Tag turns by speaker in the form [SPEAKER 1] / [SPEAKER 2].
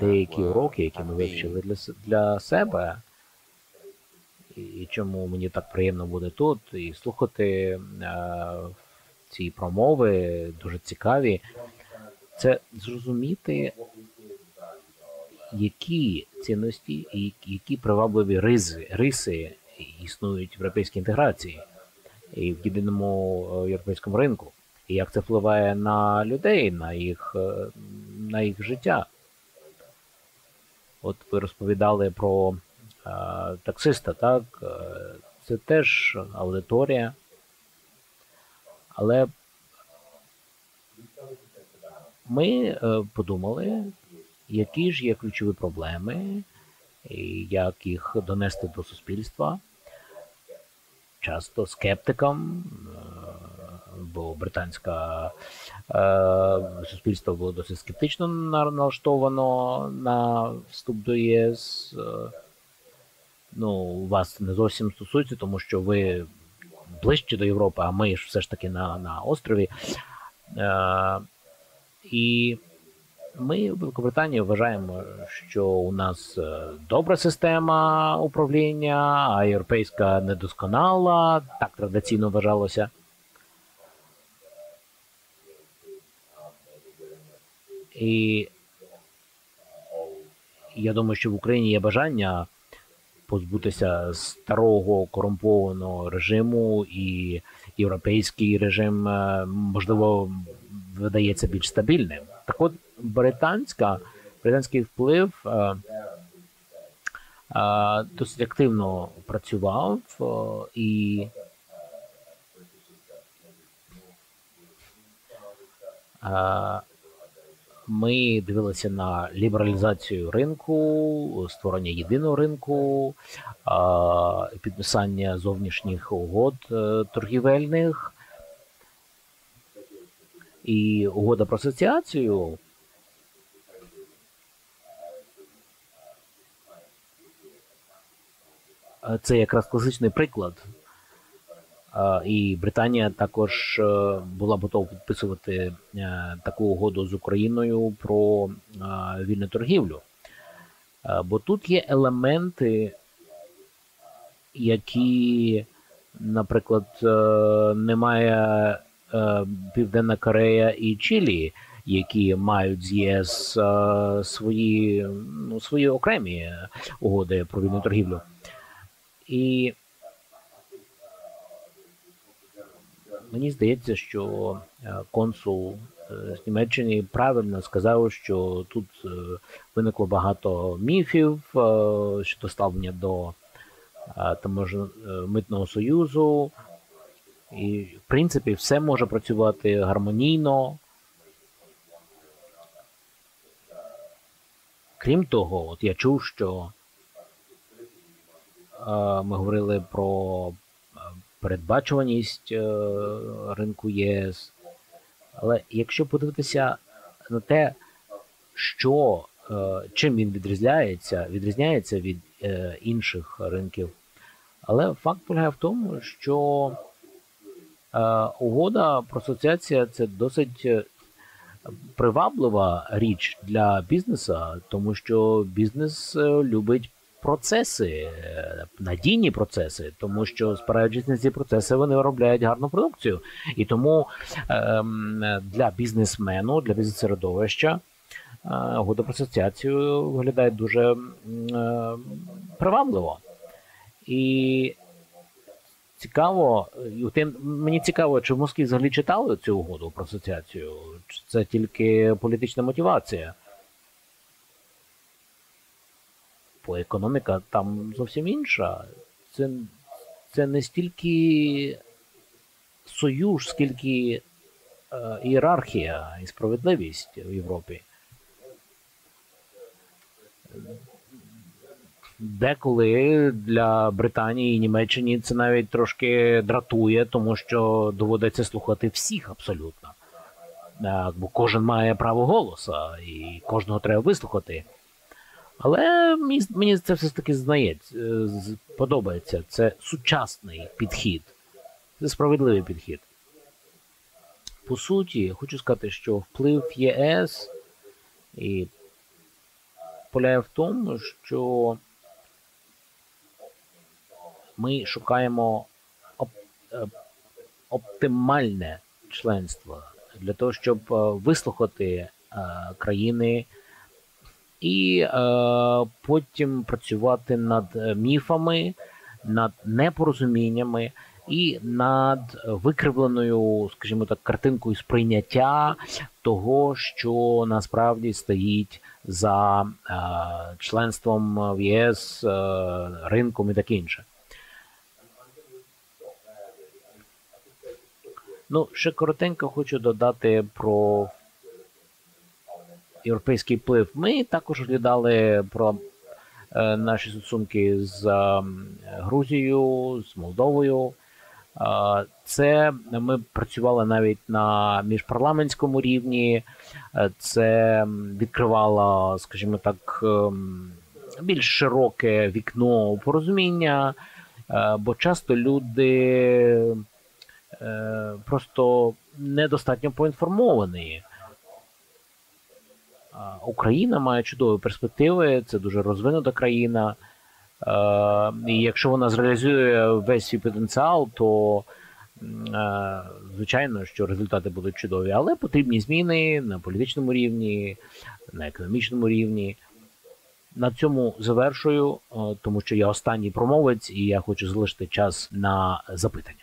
[SPEAKER 1] деякі уроки, які ми вивчили для для себе, і чому мені так приємно буде тут, і слухати е, ці промови дуже цікаві, це зрозуміти, які цінності і які привабливі ризи, риси існують в європейській інтеграції і в єдиному е, європейському ринку, і як це впливає на людей, на їх, е, на їх життя. От ви розповідали про а, таксиста, так? Це теж аудиторія. Але ми подумали, які ж є ключові проблеми, як їх донести до суспільства. Часто скептикам, бо британське суспільство було досить скептично налаштовано на вступ до ЄС. Ну, вас не зовсім стосується, тому що ви ближче до Європи, а ми ж все ж таки на на острові. Е, І ми в Великобританії вважаємо, що у нас добра система управління, а європейська недосконала, так традиційно вважалося. І я думаю, що в Україні є бажання позбутися старого корумпованого режиму, і європейський режим, можливо, видається більш стабільним. Так от британська, британський вплив е, е, досить активно працював е, і е, ми дивилися на лібералізацію ринку, створення єдиного ринку, підписання зовнішніх угод торгівельних і угода про асоціацію. Це якраз класичний приклад. І Британія також була готова підписувати таку угоду з Україною про вільну торгівлю. Бо тут є елементи, які, наприклад, немає Південна Корея і Чилі, які мають з ЄС свої, ну, свої окремі угоди про вільну торгівлю. І Мені здається, що консул з Німеччини правильно сказав, що тут виникло багато міфів щодо ставлення до митного союзу. І, в принципі, все може працювати гармонійно. Крім того, от я чув, що ми говорили про передбачуваність ринку ЄС. Але якщо подивитися на те, що чим він відрізняється, відрізняється від інших ринків, але факт полягає в тому, що угода про асоціація це досить приваблива річ для бізнесу, тому що бізнес любить процеси, надійні процеси, тому що спираючись на ці процеси, вони виробляють гарну продукцію. І тому ем, для бізнесмену, для бізнес-середовища угода про асоціацію виглядає дуже е, привабливо. І цікаво, тим мені цікаво, чи в Москві взагалі читали цю угоду про асоціацію, чи це тільки політична мотивація. Бо економіка там зовсім інша. Це це не стільки союз, скільки е, ієрархія і справедливість в Європі. Деколи для Британії і Німеччини це навіть трошки дратує, тому що доводиться слухати всіх абсолютно. Бо кожен має право голоса, і кожного треба вислухати. Але мені, це все ж таки знається, подобається. Це сучасний підхід, це справедливий підхід. По суті, хочу сказати, що вплив ЄС І полягає в тому, що ми шукаємо оп оптимальне членство для того, щоб вислухати країни і е, потім працювати над міфами, над непорозуміннями і над викривленою, скажімо так, картинкою сприйняття того, що насправді стоїть за е, членством в ЄС, е, ринком і таке інше. Ну, ще коротенько хочу додати про європейський вплив. Ми також розглядали про е, наші стосунки з е, Грузією, з Молдовою. Е, це ми працювали навіть на міжпарламентському рівні. Це відкривало, скажімо так, більш широке вікно порозуміння, бо часто люди просто недостатньо поінформовані. Україна має чудові перспективи, це дуже розвинута країна. І якщо вона зреалізує весь свій потенціал, то звичайно, що результати будуть чудові, але потрібні зміни на політичному рівні, на економічному рівні. На цьому завершую, тому що я останній промовець, і я хочу залишити час на запитання.